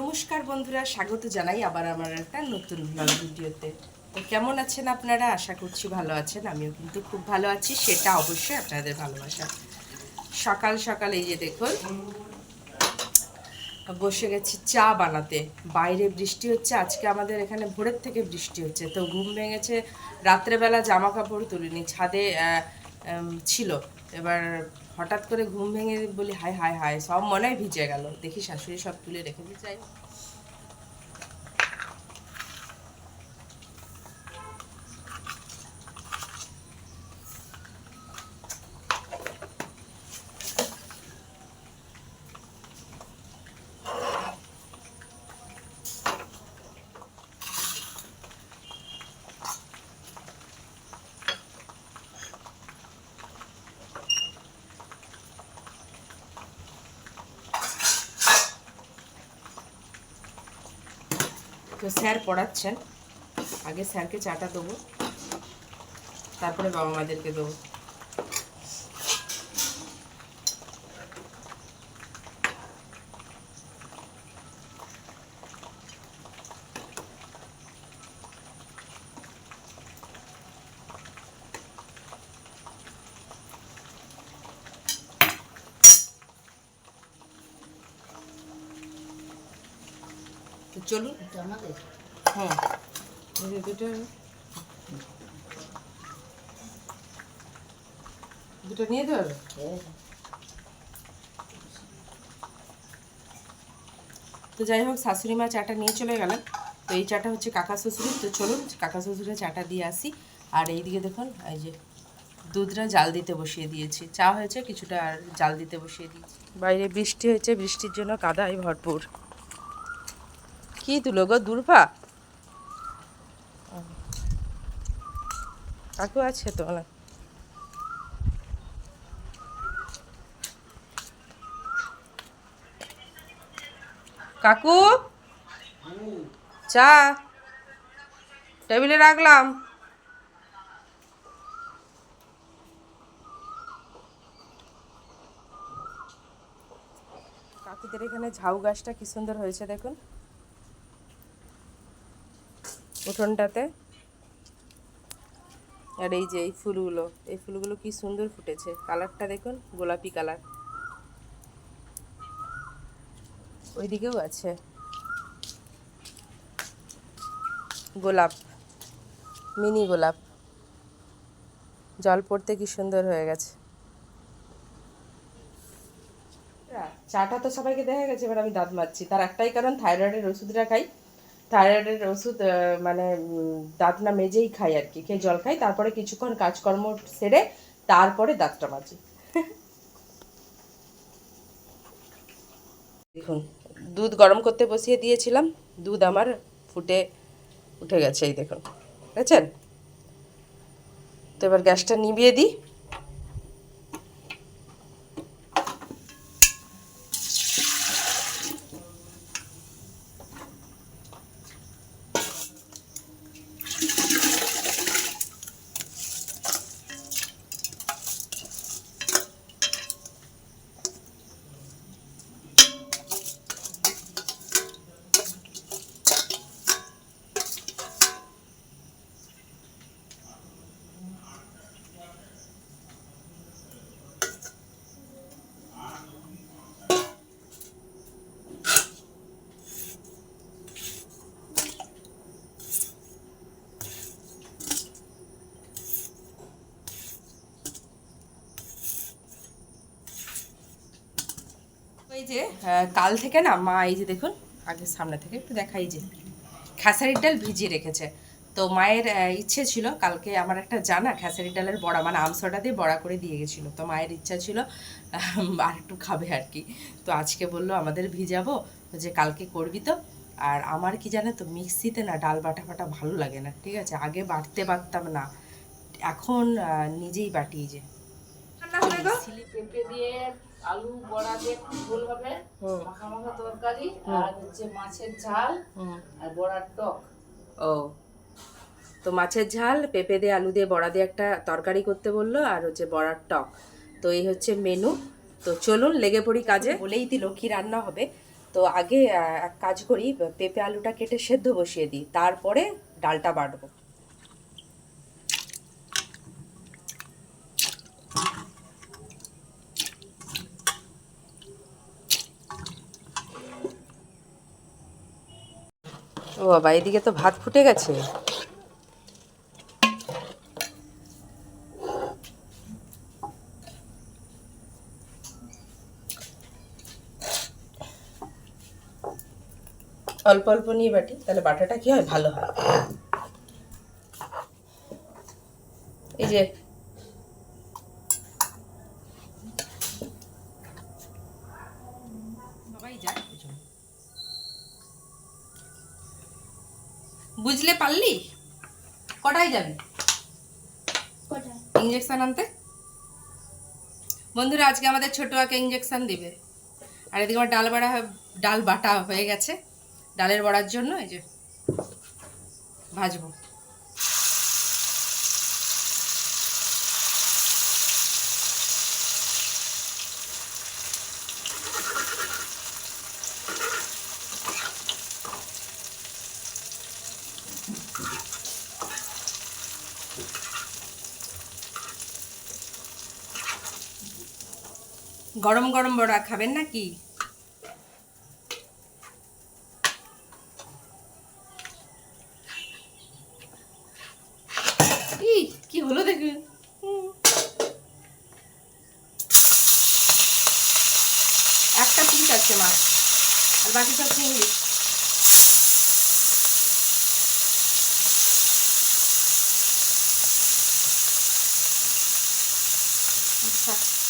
নমস্কার বন্ধুরা, স্বাগত জানাই আবার আমার একটা নতুন ব্লগ ভিডিওতে। তো কেমন আছেন আপনারা? আশা করছি ভালো আছেন, আমিও কিন্তু খুব ভালো আছি, সেটা অবশ্যই আপনাদের ভালোবাসা। সকাল সকাল এই যে দেখুন, বসে গেছি চা বানাতে। বাইরে বৃষ্টি হচ্ছে, আজকে আমাদের এখানে ভোরের থেকে বৃষ্টি হচ্ছে। তো ঘুম ভেঙেছে, রাত্রেবেলা জামা কাপড় তুলিনি, ছাদে ছিল। এবার হঠাৎ করে ঘুম ভেঙে বলি, হায় হায় হায়, সব মনে হয় ভিজে গেল। দেখি শাশুড়ি সব তুলে রেখে দিয়ে যাই তো স্যার পড়াচ্ছেন। আগে স্যারকে চাটা দেবো। তারপরে বাবা মাদেরকে দেবো। চলুন। হ্যাঁ। দুটো। নিয়ে যেতে তো যাই হোক শাশুড়ি মা চাটা নিয়ে চলে গেলেন তো এই চাটা হচ্ছে কাকা শ্বশুরের। তো চলুন কাকা শ্বশুরের চাটা দিয়ে আসি। আর এইদিকে দেখুন এই যে দুধটা জাল দিতে বসিয়ে দিয়েছি। চা হয়েছে কিছুটা আর জাল দিতে বসিয়ে দিয়েছি। বাইরে বৃষ্টি হয়েছে বৃষ্টির জন্য কাদায় ভরপুর। কি তুলো গো দূর্বা কাকু আছে তো? কাকু? চা। টেবিলে রাখলাম। কাকুদের এখানে ঝাউ গাছটা কি সুন্দর হয়েছে দেখুন। উঠোনটাতে আর এই যে এই ফুলগুলো এই ফুলগুলো কি সুন্দর ফুটেছে। কালারটা দেখুন, গোলাপি কালার। ওইদিকেও আছে। গোলাপ, মিনি গোলাপ। জল পড়তে কি সুন্দর হয়ে গেছে। চাটা তো সবাইকে দেখা গেছে, এবার আমি দাঁত মারছি তার একটাই কারণ, থাইরয়েডের ওষুধটা খাই। থাইরয়েডের ওষুধ মানে দাঁত না মেজেই খাই আর কি। খেয়ে জল খাই, তারপরে কিছুক্ষণ কাজকর্ম সেরে তারপরে দাঁতটা মাজি। দেখুন, দুধ গরম করতে বসিয়ে দিয়েছিলাম, দুধ আমার ফুটে উঠে গেছে, এই দেখুন। বুঝেছেন তো এবার গ্যাসটা নিভিয়ে দিই। এই যে কাল থেকে না মা এই যে দেখুন, আগে সামনে থেকে একটু দেখাই যে, খেসারির ডাল ভিজিয়ে রেখেছে। তো মায়ের ইচ্ছে ছিল, কালকে আমার একটা জানা খেসারি ডালের বড়া মানে আমসটা দিয়ে বড়া করে দিয়ে গেছিল। তো মায়ের ইচ্ছা ছিল আর একটু খাবে আর কি। তো আজকে বলল, আমাদের ভিজাবো যে কালকে করবি তো। আর আমার কি জানে তো, মিক্সিতে না ডাল বাটা ফাটা ভালো লাগে না, ঠিক আছে? আগে বাটতে পারতাম না। এখন নিজেই বাটিয়ে যে। গো? পেঁপে দিয়ে আলু বড়া দিয়ে খুব হবে মাখা মাখা তরকারি আর হচ্ছে মাছের ঝাল আর বড়ার টক। ও। তো মাছের ঝাল পেঁপে দিয়ে আলু দিয়ে বড়া দিয়ে একটা তরকারি করতে বলল আর হচ্ছে বড়ার টক। তো এই হচ্ছে মেনু তো চলুন লেগে পড়ি কাজে। বলেই দিল কি রান্না হবে? তো আগে এক কাজ করি পেঁপে আলুটা কেটে সেদ্ধ বসিয়ে দিই। তারপরে ডালটা বাটবো। ও বাবা, এদিকে তো ভাত ফুটে গেছে। অল্প অল্প নিয়ে বাটি, তাহলে বাটাটা কি হয়? ভালো হয়। এই যে বুঝলে পারলি? কটায় যাবি? ইঞ্জেকশন আনতে? বন্ধুরা আজকে আমাদের ছোটো আঁকে ইঞ্জেকশন দিবে। আর এদিকে আমার ডাল বাড়া ডাল বাটা হয়ে গেছে। ডালের বড়ার জন্য এই যে ভাজবো। গরম গরম বড়া খাবেন নাকি? কি হলো দেখবেন একটা পিস আছে মাছ আর বাকি সব চিংড়ি। আচ্ছা তো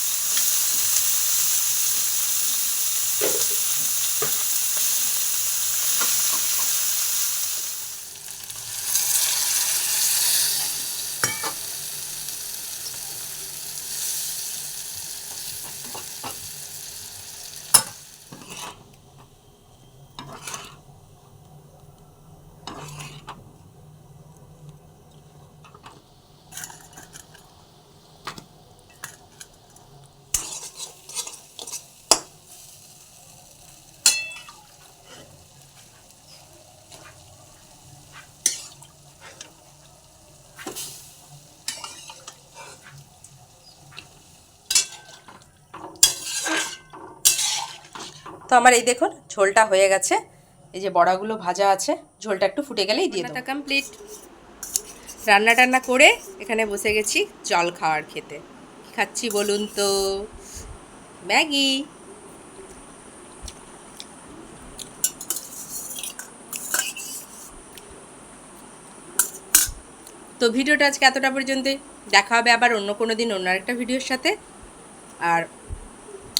আমার এই দেখুন ঝোলটা হয়ে গেছে। এই যে বড়াগুলো ভাজা আছে ঝোলটা একটু ফুটে গেলেই দিয়ে দেবো। কমপ্লিট রান্না টান্না করে এখানে বসে গেছি জল খাওয়ার খেতে। খাচ্ছি বলুন তো? ম্যাগি। তো ভিডিওটা আজকে এতটা পর্যন্ত দেখা হবে আবার অন্য কোনো দিন অন্য একটা ভিডিওর সাথে। আর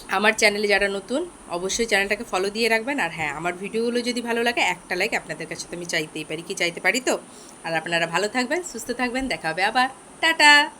আমার চ্যানেলে যারা নতুন, অবশ্যই চ্যানেলটাকে ফলো দিয়ে রাখবেন। আর হ্যাঁ আমার ভিডিওগুলো যদি ভালো লাগে, একটা লাইক আপনাদের কাছে তো আমি চাইতেই পারি। কি চাইতে পারি তো? আর আপনারা ভালো থাকবেন, সুস্থ থাকবেন, দেখা হবে আবার। টাটা!